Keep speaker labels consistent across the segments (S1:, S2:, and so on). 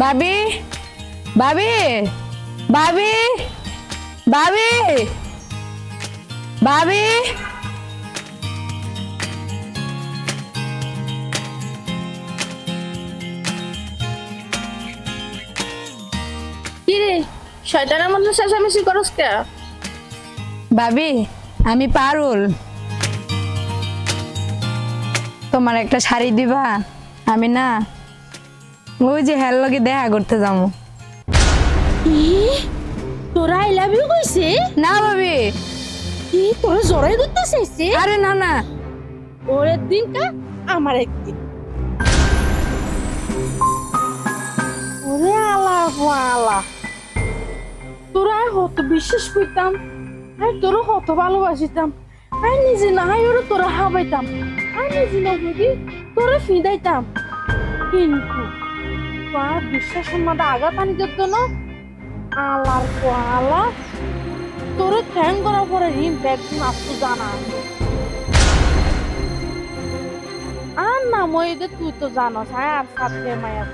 S1: ভাবি ভাবি ভাবি ভাবি ভাবি
S2: শয়তানের মধ্যে চেঁচামেচি করস কে?
S1: ভাবি আমি পারুল। তোমার একটা শাড়ি দিবা? আমি না। ওই যে হ্যার লগে দেখা করতে যাব।
S2: তোরা আই লাভ ইউ কইছে?
S1: না ভাবি।
S2: কি তোরা জড়াই করতে চাইছে?
S1: আরে না না।
S2: ওর একদিন কা আমার একদিন। ওরে আলা আলা তোরা হত বিশ্বাস করতাম, আর তোরা হত ভালোবাসিতাম। আর নিজে না হয় ওরা তোরা হাবাইতাম, আর নিজে না যদি তোরা ফিদাইতাম। কিন্তু তোর বিশ্বাসের মধ্যে আঘাত আনি যেত না আলার আলা তোর ঠ্যাং করার পরে রিম ব্যাগদিন আসতো জানা আছে আর না মই যে তুই তো জানোস হ্যাঁ আর সাথে মায়া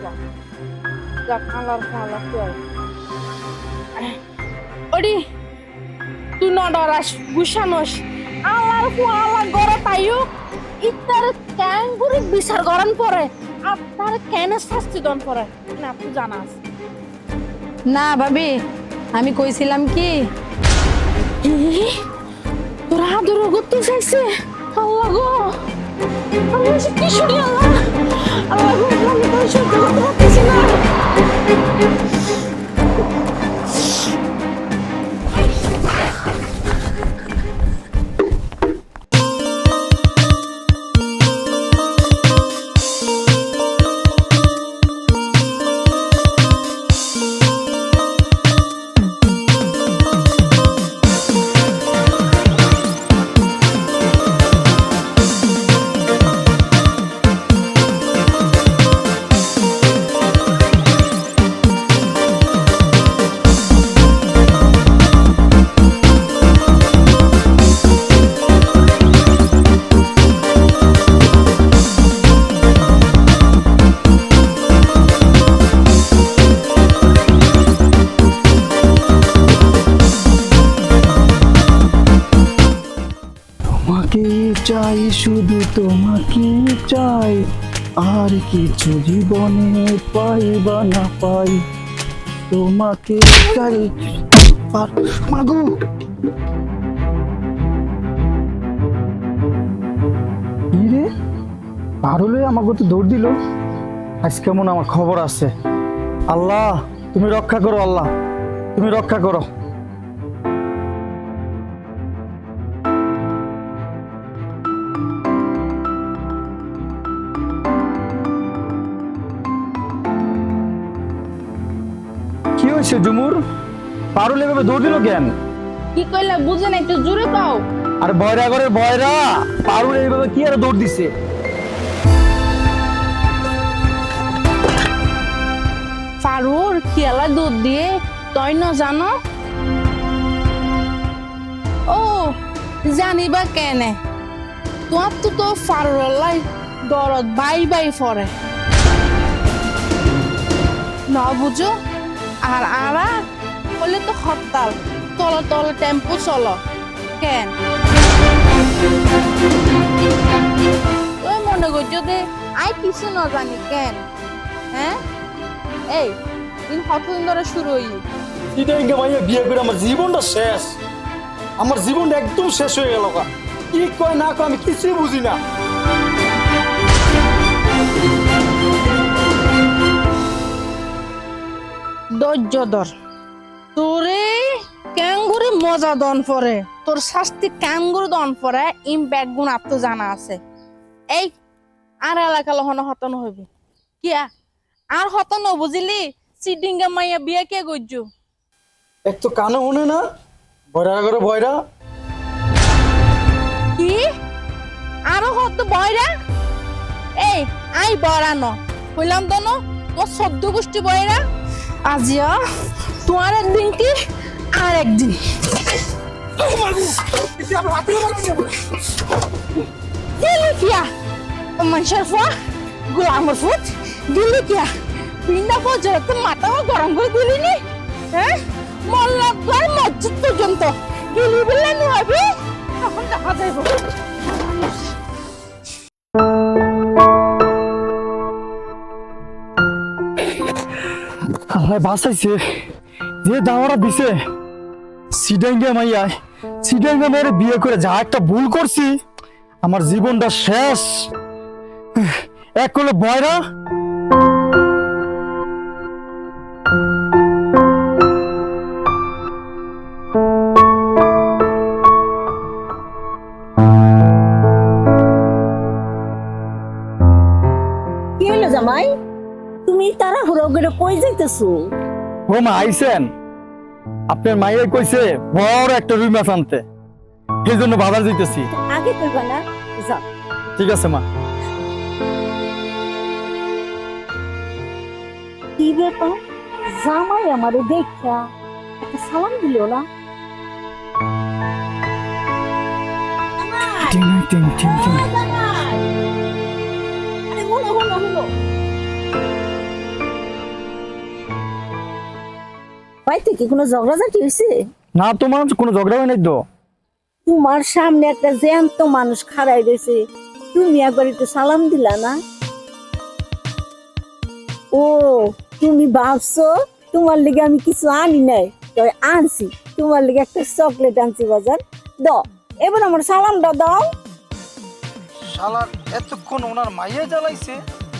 S2: যাক আলার ফালা ওডি তুই ন ডরাস গুছানোস আলার ফালা গড়া তাইও ইতার ক্যাঙ্গুরি বিচার গরন পরে? আর তার কেন শাস্তি দন পরে? না তুই জানাস
S1: না ভাবি আমি কইছিলাম কি?
S2: তোরা আদর করতে চাইছে? আল্লাহ গো। আল্লাহ কি শুনি আল্লাহ? আল্লাহ গো আমি তো সহ্য করতে পারতেছি না।
S3: আর কিছু জীবনে পাই বা না পাই। তোমাকে মাগো। পারলে আমাকে তো দৌড় দিল। আজ কেমন আমার খবর আছে? আল্লাহ, তুমি রক্ষা করো আল্লাহ। তুমি রক্ষা করো। হয়েছে জুমুর পারুল এভাবে দৌড় দিল কেন?
S2: কি কইলা বুঝে না একটু জোরে কও।
S3: আর বয়রা করে বয়রা পারুল এইভাবে কি আর দৌড় দিছে?
S2: ফারুর খেলা দুধ দিয়ে তই ন জানো? ও জানিবা কেনে? তোমার তো তো ফারুল্লাই দরদ বাই বাই ফরে ন বুঝো? আর আরা বলে তো হরতাল। তলে তলে টেম্পো, চলো। কেন? ওই মনে করছ যে আই কিছু ন জানি, কেন? হ্যাঁ? এই, দিন কতদিন ধরে শুরু হই?
S3: চিটাঙ্গে মাইয়া বিয়ে করে আমার জীবনটা শেষ? আমার জীবনটা একদম শেষ হয়ে গেল কি কয় না কয় আমি কিছুই বুঝি না।
S2: ধৈর্য ধর তোরে ক্যাঙ্গুরি মজা দন পরে। তোর শাস্তি ক্যাঙ্গুরি দন পরে ইম ব্যাগ গুণ আত্ম জানা আছে। এই আর এলাকা লহন হতন হইবি। কিয়া? আর হতন বুঝিলি? সিডিঙ্গা মাইয়া বিয়া কে গজ্জু
S3: এক তো কানে শুনে না বয়রা করে বয়রা
S2: কি? আরও হত বয়রা এই আই বয়রা ন কইলাম তো তোর সদ্য গোষ্ঠী বয়রা আজিয়া, তোমার একদিন কি আর একদিন? দিলি ফুয়া, গোলামের ফুট দিলি কিয়া পিন্ডা পর্যন্ত মাথাও গরম করে দিলি নি হ্যাঁ মল্লার মসজিদ পর্যন্ত। গেলি বললে নুয়াবি তখন দেখা যাইব।
S3: আল্লাহ বাঁচাইছে। যে দাওয়ারা দিছে, সিডাঙ্গে মাইয়ায় সিডাঙ্গে মেরে বিয়ে করে যা একটা ভুল করছি, আমার জীবনটা শেষ। এক
S4: হলো বয়রা তুমি তারা হুড়ো করে কই যাইতেছো?
S3: ও মা আইছেন আপনার মাইয়ে কইছে বড় একটা রুই মাছ আনতে। এই জন্য বাজার দিতেছি
S4: আগে কইবা না যাও।
S3: ঠিক আছে মা।
S4: কি ব্যাপার? জামাই আমারে দেখা একটা সালাম দিল না?
S3: টিং টিং টিং টিং।
S4: আরে হলো হলো হলো বাড়িতে কি? কোনো ঝগড়াঝাটি হয়েছে
S3: না তোমার কোনো ঝগড়া হয় নাই তো।
S4: তোমার সামনে একটা জ্যান্ত মানুষ খাড়াই রয়েছে। তুমি একবার একটু সালাম দিলা না? ও তুমি ভাবছ তোমার লিগে আমি কিছু আনি নাই? তবে আনছি। তোমার লিগে একটা চকলেট আনছি বাজার। দাও এবার আমার সালামটা দাও।
S3: শালার এতক্ষণ ওনার মাইয়ে জ্বালাইছে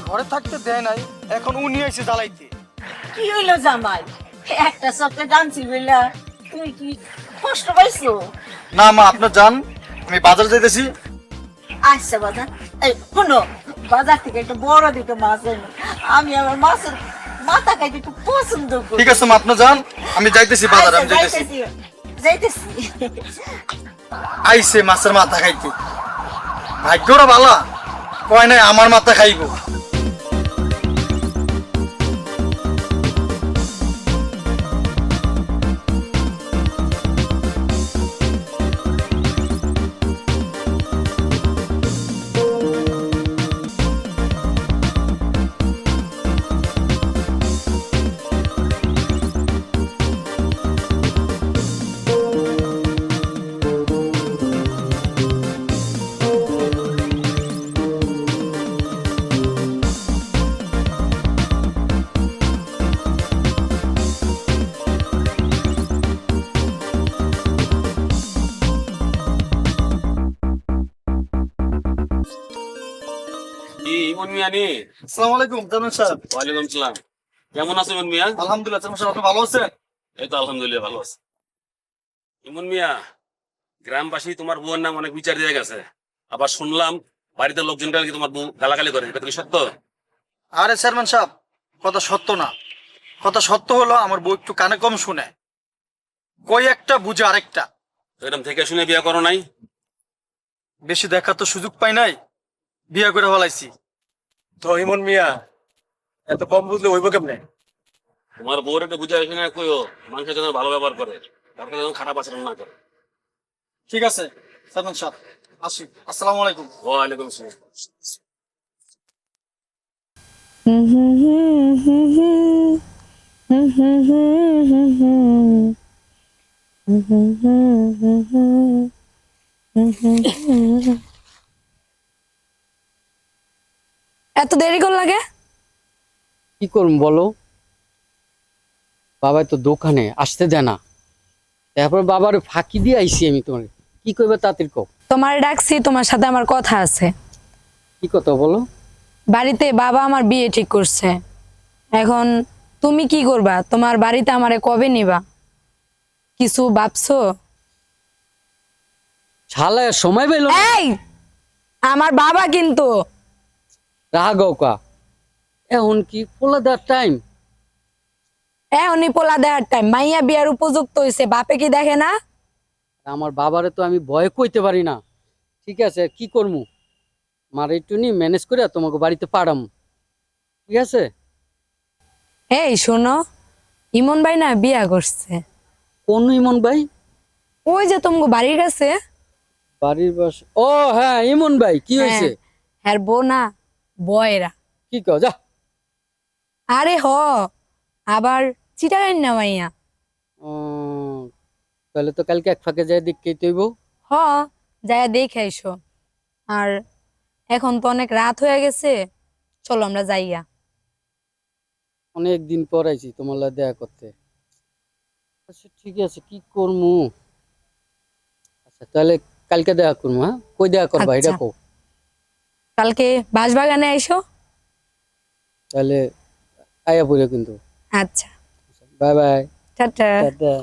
S3: ঘরে থাকতে দেয় নাই এখন উনি আইছে জ্বালাইতে।
S4: কি হইল জামাই? একটা চকলেট আনছি বলে তুমি কি কষ্ট পাইছো?
S3: না মা আপনার যান আমি বাজার যাইতেছি।
S4: আচ্ছা বাজার। এই শোনো বাজার থেকে একটা বড় দুটো মাছ এনো আমি আমার মাছের মাথা খাইতে একটু পছন্দ করি।
S3: ঠিক আছে মা আপনি যান আমি যাইতেছি বাজার আমি
S4: আচ্ছা,
S3: যাইতেছি।
S4: যাইতেছি
S3: আইছে মাছের মাথা খাইতে। ভাগ্যটা ভালা কয় নাই আমার মাথা খাইবো।
S5: মিয়া নি
S3: আসসালামু আলাইকুম জামান সাহেব
S5: ওয়ালাইকুম সালাম। কেমন আছো ইমন মিয়া?
S3: আলহামদুলিল্লাহ জামান সাহেব আপনি ভালো আছেন?
S5: এই তো আলহামদুলিল্লাহ ভালো আছে। ইমন মিয়া গ্রামবাসী তোমার বউয়ের নাম অনেক বিচার দিয়ে গেছে। আবার শুনলাম বাড়িতে লোকজন কি তোমার বউ গালাগালি করে। এটা কি সত্য?
S3: আরে চেয়ারম্যান সাহেব কথা সত্য না। কথা সত্য হলো আমার বউ একটু কানে কম শুনে। কই একটা বুঝে আরেকটা।
S5: এরকম থেকে শুনে বিয়ে করো নাই?
S3: বেশি দেখার তো সুযোগ পাই নাই। বিয়ে করে ফেলাইছি।
S6: তো ইমন মিয়া এত কম বুঝলে হইব কেমনে?
S5: তোমার বউর একটা বুঝে শুনে কইও মানুষের জন্য ভালো ব্যবহার করে তারপরে যেন খারাপ আচরণ না করে।
S3: ঠিক আছে চেয়ারম্যান সাহেব আসি আসসালামু আলাইকুম।
S5: ওয়ালাইকুম আসসালাম।
S1: এত দেরি কর লাগে
S7: কি করুন বলো? বাবা তো দোকানে আসতে দেয় না। তারপর বাবার ফাঁকি দিয়ে আইছি আমি তোমার। কি করবে তাঁতির কো
S1: তোমার ডাকছি তোমার সাথে আমার কথা আছে।
S7: কি কথা বলো?
S1: বাড়িতে বাবা আমার বিয়ে ঠিক করছে। এখন তুমি কি করবা? তোমার বাড়িতে আমারে কবে নিবা? কিছু ভাবছ?
S7: ছালায় সময় পেল
S1: এই! আমার বাবা কিন্তু
S7: রাগাও এখন কি পোলা দেওয়ার টাইম
S1: এখনই পোলা দেওয়ার টাইম মাইয়া বিয়ার উপযুক্ত বাপে কি দেখে না?
S7: আমার বাবারে তো আমি ভয় কইতে পারি না। ঠিক আছে কি করমু? মার একটু নি ম্যানেজ করে তোমাকে বাড়িতে পাঠাম। ঠিক আছে?
S1: এই শোনো ইমন ভাই না বিয়া করছে।
S7: কোন ইমন ভাই?
S1: ওই যে তোমাকে বাড়ির কাছে।
S7: বাড়ির বাস ও হ্যাঁ ইমন ভাই কি হয়েছে?
S1: হ্যাঁ বউ না বয়রা।
S7: কি কও যা।
S1: আরে হ আবার চিটাগাইন না মাইয়া
S7: তাহলে তো কালকে এক ফাঁকে যাই দেখতেই তৈব।
S1: হ যায় দেখে এসো আর এখন তো অনেক রাত হয়ে গেছে চলো আমরা যাইয়া।
S7: অনেক দিন পর আইছি তোমার লাগে দেখা করতে। আচ্ছা ঠিক আছে কি করমু? আচ্ছা তাহলে কালকে দেখা করব হ্যাঁ? কই দেখা করবা এটা
S1: আচ্ছা।
S7: কো
S1: কালকে বাসবাগানে আইসো
S7: তাহলে আয়া পড়ে কিন্তু।
S1: আচ্ছা।
S7: Bye bye.
S1: টাটা।
S7: টাটা।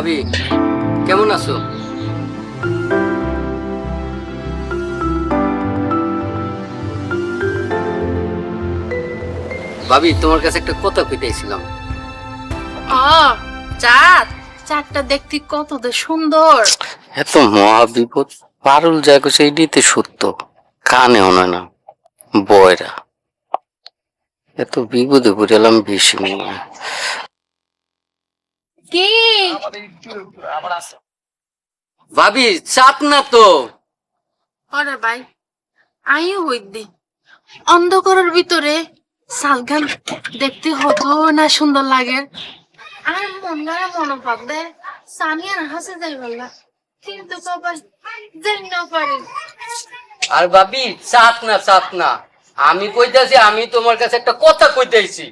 S7: ভাবি কেমন আছো? ভাবি তোমার কাছে একটা কথা কইতেছিলাম।
S2: চাঁদ চাঁদটা দেখতে কত সুন্দর।
S7: এত মহা বিপদ পারুল যা করছে এইটিতে সত্য কানে হনে না বয়রা। এত বিপদে পড়ে এলাম বেশি মনে হয়।
S2: কি?
S7: ভাবি চাপ না তো।
S2: আরে ভাই আইও হইদি অন্ধকারের ভিতরে সালগান দেখতে হতো না সুন্দর লাগে। আর মনে মনে ভাববে সানিয়ার হাসে যাই বললা। কিন্তু কবার যাই না পারি।
S7: আর ভাবি চাপ না চাপ না। আমি কইতাছি আমি তোমার কাছে একটা কথা কইতেছি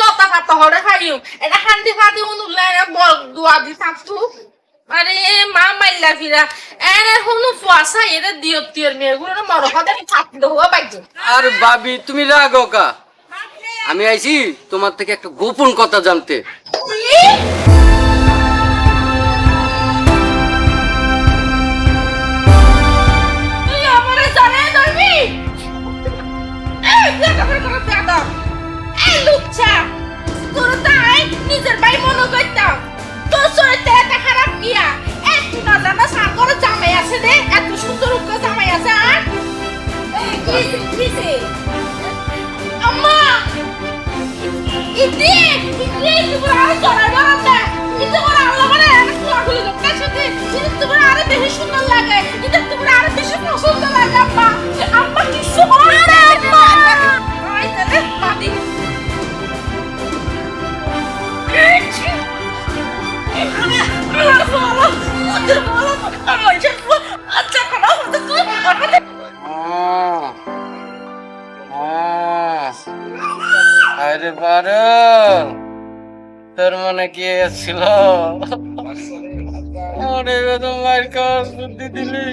S2: লতা পাতা হরে খাইও এটা হান্দি ফাদি উনুলে বল দুয়া দি থাকতু আরে মা মাইলা ফিরা এনে হুনু ফুয়াসা এরে দিও তিয়র মেয়েগুলো মর থাকতে হওয়া বাইজে
S7: আর ভাবি তুমি রাগো কা আমি আইছি তোমার থেকে একটা গোপন কথা জানতে।
S2: তুই আমারে জানে ধরবি? এই দেখা করে করে দেখা লুচ্চা। তোর তাই নিজের ভাই মনে করতাম। তোর চরিত্র এত খারাপ কিয়া? না জানা জামাই আছে রে এত সুন্দর উগ্র জামাই আছে আর আম্মা! ইতি ইতি জড়াই বাড়াতে আল্লাহ মানে অনেক সাথে। ইতি তোমার আরও বেশি সুন্দর লাগে। ইতি তোমার আরও বেশি পছন্দ লাগে আম্মা। আম্মা কি সুন্দর আম্মা! আই তাহলে মাদি
S7: আরে বারণ তোর মনে কি ছিল মনে বুদ্ধি দিলি।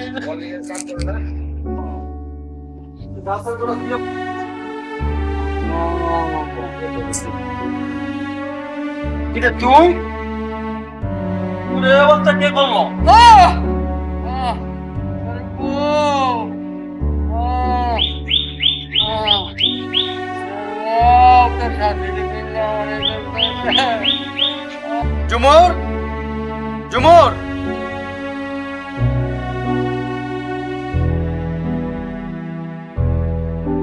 S3: এটা তুই? তোর অবস্থা কে করল? ঝুমুর ঝুমুর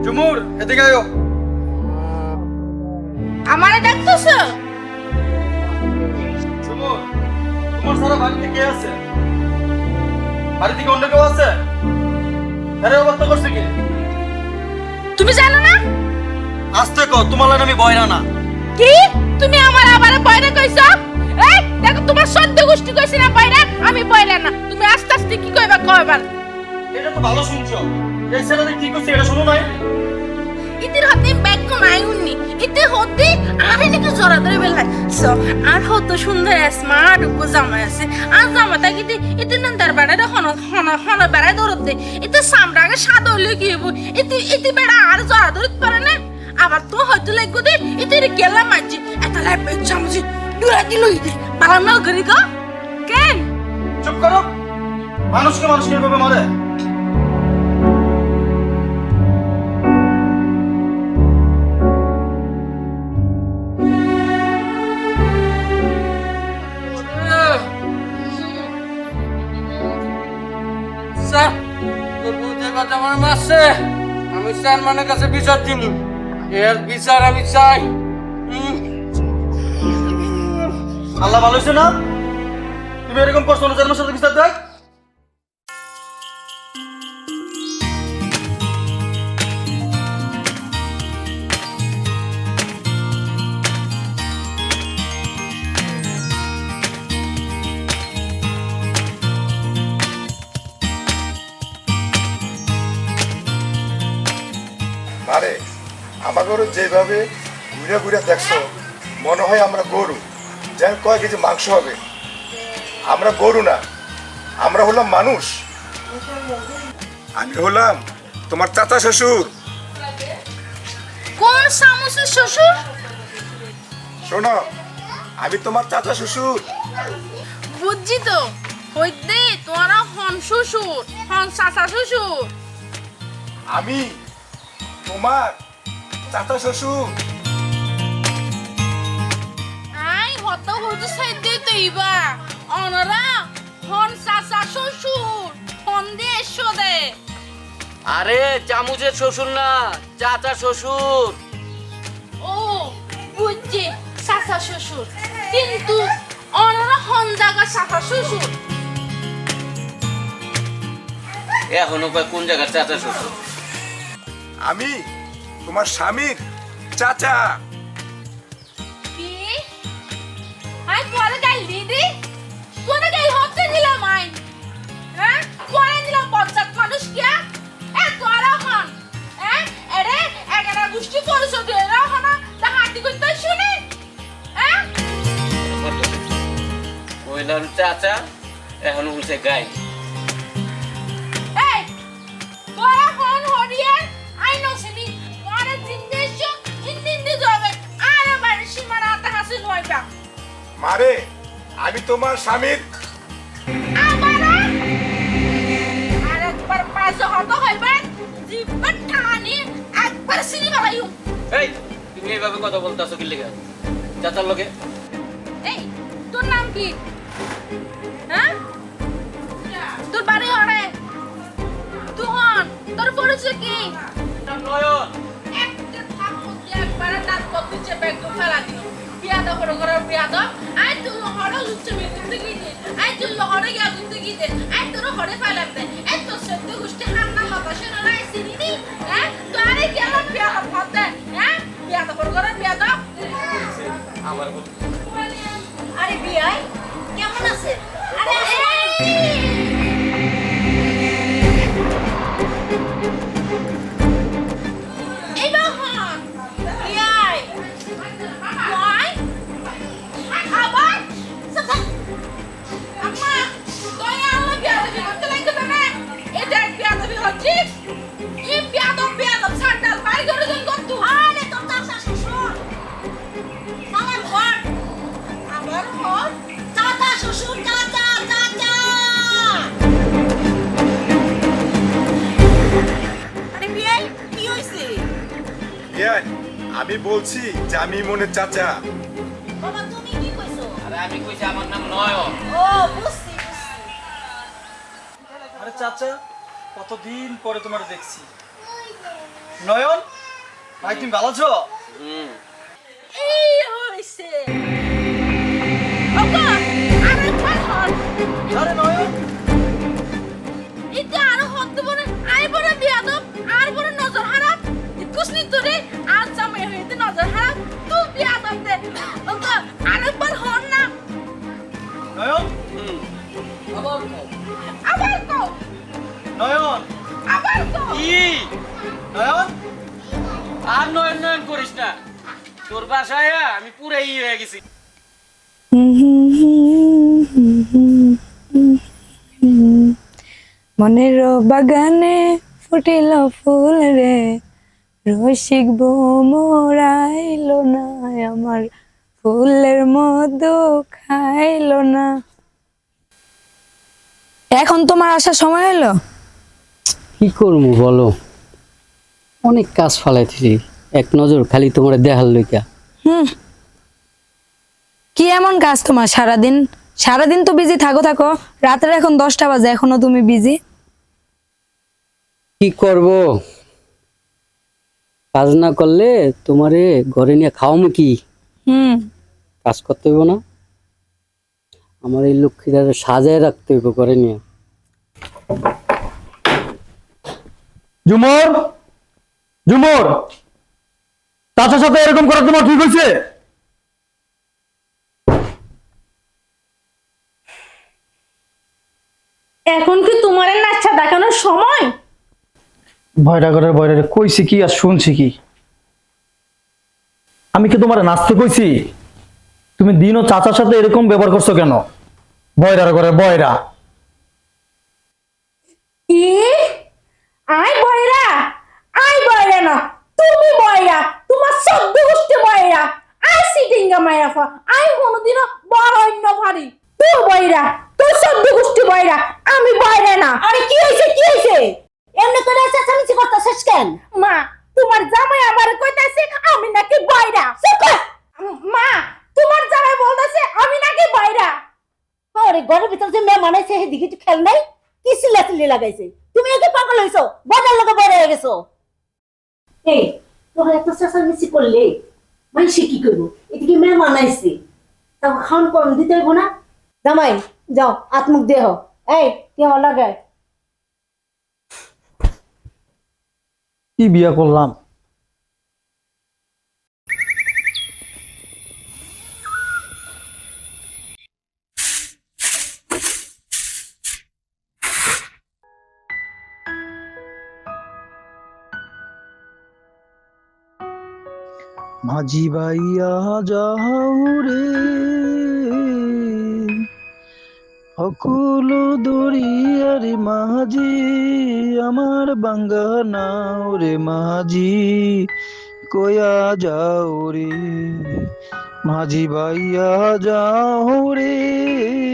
S3: ঝুমুর এদিকে আয়ো।
S2: আমারে ডাকতেছো?
S3: তোমার সারা বাড়িতে কে আছে? বাড়ি থেকে অন্য কেউ আছে? আরে অবস্থা করছে কি?
S2: তুমি জানো না?
S3: আসতে কো তোমার লাগে আমি বয়রা না।
S2: কি? তুমি আমার আবার বাইরে কইছো? এই দেখো তোমার সদ্য গোষ্ঠী কইছি না বাইরে আমি বাইরে না। তুমি আস্তে আস্তে কি কইবা কইবার
S3: এটা তো ভালো শুনছো। এই ছেলেটা কি করছে এটা শুনো নাই?
S2: ইতির হতে ব্যাগ নাই উন্নি ইতি হতে আরে নাকি জোড়া ধরে বেলাই সো, আর হত সুন্দর স্মার্ট উপর জামা আছে। আর জামাটা কিন্তু ইতি নন্দার বেড়ায় হন হন হন বেড়ায় দৌড়তে ইতি সামরাগে সাদা হইলে কি হইব? ইতি ইতি বেড়া আর জোড়া ধরতে পারে না। আবার তো হয়তো লাগবে দে রে গেলাম মাঝি এটা লাগবে চামচি দূরে দিল ইদে পালা না করি গো। কেন
S3: চুপ করো। মানুষকে মানুষকে এভাবে মারে?
S7: কথা আমার মারছে আমি সালমানের কাছে বিচার দিব এর বিচার আমি চাই।
S3: আল্লাহ ভালো না? তুমি এরকম করছ না সাথে বিচার দেয়
S8: আমাদেরও যেভাবে ঘুরে ঘুরে দেখছ মনে হয় আমরা গরু। যেন কয় কেজি মাংস হবে। আমরা গরু না আমরা হলাম মানুষ। আমি হলাম তোমার চাচা শ্বশুর।
S2: কোন সামুসের শ্বশুর?
S8: শোনো আমি তোমার চাচা শ্বশুর।
S2: বুঝছি তো হইতে তোরা হন শ্বশুর হন চাচা শ্বশুর।
S8: আমি তোমার চাচা শ্বশুর।
S2: আই হত হতে সাইতে তো ইবা। অনরা হন চাচা শ্বশুর হন দে এসো দে।
S7: আরে চামুচের শ্বশুর না চাচা শ্বশুর।
S2: ও বুঝছি চাচা শ্বশুর। কিন্তু অনরা হন জায়গা চাচা শ্বশুর।
S7: এখনও কোন জায়গার চাচা শ্বশুর?
S8: আমি? তোমার স্বামীর চাচা!
S7: চাচা এখন পরে গাই।
S8: মারে আমি তোমার স্বামীর।
S7: এই তুমি এইভাবে কথা বলতেছো কি লেগে? চাচার লোকে
S2: এই তোর নাম কি? হ্যাঁ? তোর বাড়ি হরে তোর পরিচয় কি?
S7: নয়ন।
S2: একটা থাপ্পড় একবারে দাঁত কত চেপে ফেলা বিয়াদা হরে করে বিয়াদা। আই তুই হরে লুচ্ছে মিলতে গিয়ে আই তুই হরে গিয়া গুনতে গিয়ে আই তোর হরে ফেলাম দে এই তোর সত্য গোষ্ঠী হান্না হতাশে না নাই সিনি হ্যাঁ তোরে গেলাম বিয়াদা ফতে হ্যাঁ বিয়াদা হরে করে বিয়াদা?
S7: আমার
S2: আরে বিয়াই কেমন আছে? আরে
S8: বলছি যে আমি মনের চাচা।
S2: বাবা তুমি কি কইছো?
S7: আরে আমি কইছি আমার নাম নয়ন।
S2: ও বুঝছি বুঝছি।
S3: আরে চাচা কতদিন পরে তোমার দেখছি? নয়ন ভাই তুমি ভালো আছো?
S7: হুম।
S2: এই হইছে। ওকা আরে পাহর
S3: আরে নয়ন
S2: তোরে আজ জামাই হইতে নজর হারাপ তুই বিয়াদব দে। ওকা আরেকবার হন না।
S3: নয়ন?
S7: আবার কও।
S2: আবার কো
S3: নয়ন?
S2: আবার কো
S7: কি?
S3: নয়ন?
S7: আর নয়ন নয়ন করিস না। তোর বাসায় আমি পুরাই হয়ে গেছি।
S1: মনের বাগানে ফুটিল ফুল রে। রসিক মোরাইলো না আমার ফুলের মধু খাইলো না। এখন তোমার আসার সময় হলো
S7: কি করব বলো? অনেক কাজ ফালাইছি এক নজর খালি তোমার দেখার লইকা।
S1: হুম। কি এমন কাজ তোমার সারাদিন? সারাদিন তো বিজি থাকো থাকো রাতের এখন দশটা বাজে এখনও তুমি বিজি
S7: কি করব? কাজ না করলে তোমারে ঘরে নিয়ে খাওয়ামো কি?
S1: হুম।
S7: কাজ করতে হইব না। আমার এই লক্ষ্মীটারে সাজায় রাখতে হইব ঘরে নিয়ে।
S3: ঝুমর ঝুমর চাচার সাথে এরকম করা তোমার ঠিক হয়েছে?
S2: এখন কি তোমার নাচা দেখানোর সময়?
S3: করে ভয়টা কইছি কি আর শুনছি কি? আমি কি তোমার নাচতে কইছি? তুমি দিন ও চাচার সাথে এরকম ব্যবহার করছ কেন? বয়রার ঘরে বয়রা
S2: আই বয়রা আই বয়রা না তুমি বয়রা তোমার সদ্য গোষ্ঠী বয়রা আই সিটিংগা মাইরাফা আই কোনোদিনও বড় অন্য ভারি তুই বয়রা তুই সদ্য গোষ্ঠী বয়রা আমি বয়রা না
S4: আরে কি হয়েছে কি হয়েছে এমনি করে চেঁচামেচি করতেছিস কেন
S2: মা তোমার জামাই আমার কইতাছে আমি নাকি বয়রা মা তোমার জামাই বলতাছে আমি নাকি বয়রা
S4: আরে ঘরের ভিতর যে মেয়ে মানাইছে সেদিকে একটু খেল নাই কি সিলাসিলি লাগাইছে। তুমি নাকি পাগল হইছো বজার লোকে বড় হয়ে গেছো। এই তোর এত চেঁচামেচি করলে মানুষ কি করব? এদিকে মেয়ে মানাইছে। তাও খাওয়ান কম দিতে হইব না? জামাই যাও আত্মুখ দেহ এই কেউ লাগায়
S3: কি বিয়া করলাম? মাঝি ভাইয়া যাও রে অকুল দরিয়ারে মাঝি আমার বাঙ্গা নাও রে মাঝি, কয়া যাও রে মাঝি ভাইয়া যাও রে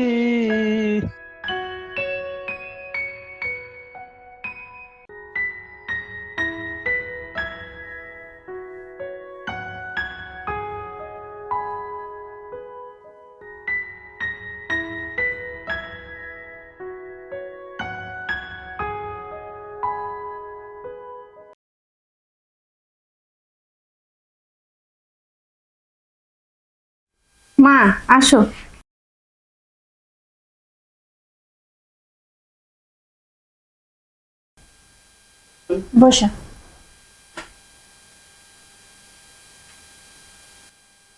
S2: মা আসো। বসা।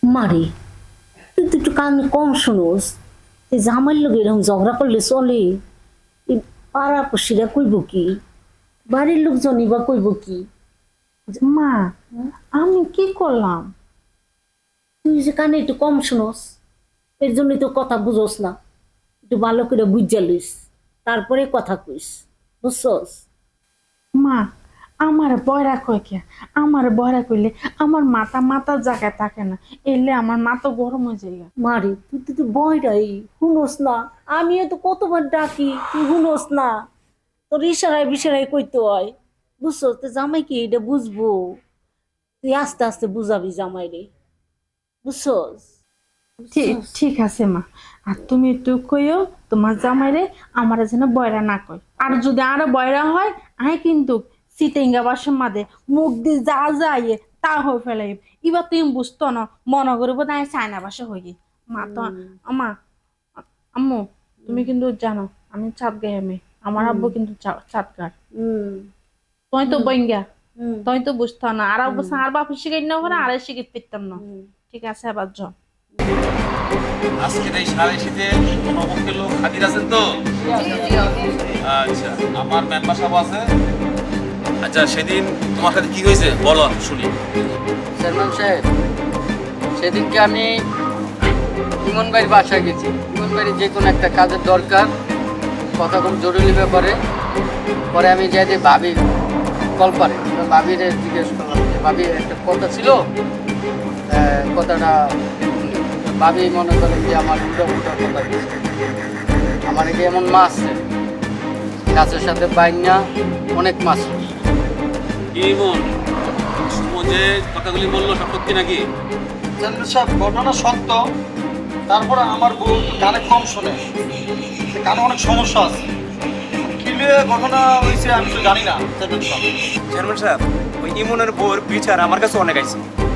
S4: মারে তুই তো একটু কান কম শুনোস। এই জামাইর লোক এরকম ঝগড়া করলে চলে। এই পাড়া পড়শিরা কইব কি? বাড়ির লোকজনই বা কইব কি?
S2: মা আমি কি করলাম?
S4: তুই যে কানে একটু কম শুনোস এর জন্যই তো কথা বুঝোস না। একটু ভালো করে বুঝা লইস তারপরে কথা কইস বুঝছস?
S2: মা আমার বয়রা কয় কে? আমার বয়রা কইলে আমার মাথা মাথার জায়গায় থাকে না এলে আমার মাথা গরম হয়ে যায়।
S4: মারে তুই তো তুই বয়রাই শুনোস না? আমিও তো কতবার ডাকি তুই শুনোস না? তোর ইশারায় বিশারায় কইতে হয় বুঝছস? তো জামাই কি এটা বুঝব। তুই আস্তে আস্তে বুঝাবি জামাই রে বুঝছস?
S2: ঠিক আছে মা। আর তুমি একটু কইও তোমার জামাইরে আমার যেন বয়রা না কয়। আর যদি আরও বয়রা হয় আই কিন্তু সিটেঙ্গা বাসন মাদে মুখ দিয়ে যা যায় তা হয়ে ফেলে এবার তুমি বুঝতো না মনে করব না চায়না বাসা হই মা তো আমা আম্মু তুমি কিন্তু জানো আমি চাঁদ গাই আমি। আমার আব্বু কিন্তু চাঁদ
S4: হুম।
S2: তুই তো বইঙ্গা। তুই তো বুঝতো না। আর আব্বু আর বাপু শিখাই না আর শিখিয়ে পেতাম না। ঠিক আছে আবার জ
S5: আজকের এই সাড়ে শীতে কোনো লোক হাজির আছেন তো? আচ্ছা আমার মেম্বার সাহেব আছে। আচ্ছা সেদিন তোমার কাছে কি হয়েছে? বলো শুনি।
S7: চেয়ারম্যান সাহেব সেদিনকে আমি ইমন ভাইয়ের বাসায় গেছি। ইমন ভাইয়ের যে কোনো একটা কাজের দরকার কথা খুব জরুরি ব্যাপারে। পরে আমি যাই যে ভাবি কল পারে। ভাবিরে জিজ্ঞেস করলাম ভাবি একটা কথা ছিল। কথাটা ভাবি মনে করে যে আমার উল্টা উল্টা কথা আমার কি এমন মাছ গাছের সাথে বাইনা অনেক মাছ
S5: কি ইমন যে কথাগুলি বলল সব সত্যি নাকি?
S3: সাহেব ঘটনা সত্য তারপরে আমার বউ কানে কম শোনে। কানে অনেক সমস্যা আছে। কি ঘটনা হয়েছে আমি তো জানি না। চেয়ারম্যান সাহেব
S6: ওই ইমনের বউর বিচার আমার কাছে অনেক আইছে তা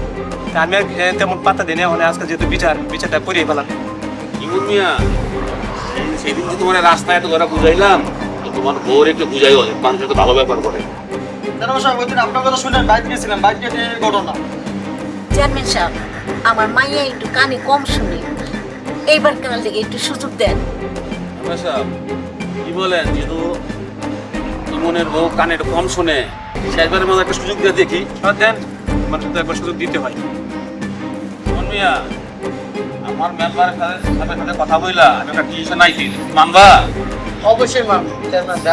S6: আমি আর তেমন পাত্তা দিই না মানে আজকে যেহেতু বিচার বিচারটা করিয়ে পেলাম
S5: ইমন মিয়া সেই- সেদিন যে তোমার রাস্তায় এত ধরা বুঝাইলাম তো তোমার বউর একটু বুঝাইও মানুষের তো ভালো ব্যাপার করে।
S3: চেয়ারম্যান সাহেব ওই দিন আপনার কথা শুনে বাইক গেছিলাম বাইক ঘটনা।
S4: চেয়ারম্যান সাহেব আমার মাইয়া একটু কানে কম শুনে। এইবার কেন লেগে একটু সুযোগ দেন?
S5: আমরা সাহেব কি বলেন যেহেতু ইমনের বউ কানে একটু কম শুনে শেষবারের মতো একটা সুযোগ দিয়ে দেখি।
S6: দেন মানুষ তো একবার সুযোগ দিতে হয়।
S5: মিয়া আমার মেম্বারের সাথে সাথে সাথে কথা বইলা আমি একটা টিউশন আইছি মানবা?
S7: অবশ্যই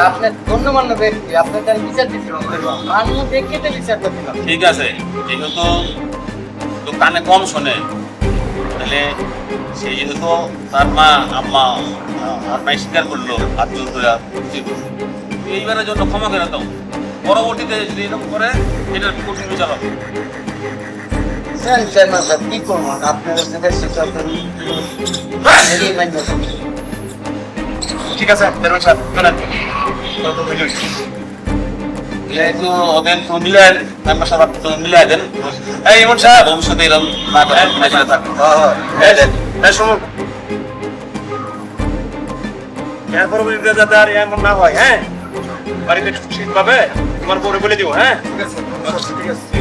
S7: আপনি ব্যক্তি বিচার দিতে বিচারটা
S5: ঠিক আছে যেহেতু তো কানে কম শোনে তাহলে সে যেহেতু তার মা আম্মা আর মাই স্বীকার করল করে এইবারের জন্য ক্ষমা করে দাও। পরবর্তীতে যদি এরকম করে এটার কঠিন বিচার হবে।
S7: চেয়ারম্যান সাহেব কি করব
S6: ঠিক আছে চেয়ারম্যান সাহেব শোনেন। কত বুঝুন
S5: একটু ওদের মেম্বার সাহেব তো মিলাই দেন। এই ইমন সাহেব ভবিষ্যতে এরকম না করে না। করে থাকবে
S6: এই যে, এই শুনুন। এর যাতে আর এমন না হয় হ্যাঁ? বাড়িতে শীত পাবে তোমার পরে বলে দিব হ্যাঁ?
S8: ঠিক আছে ঠিক আছে।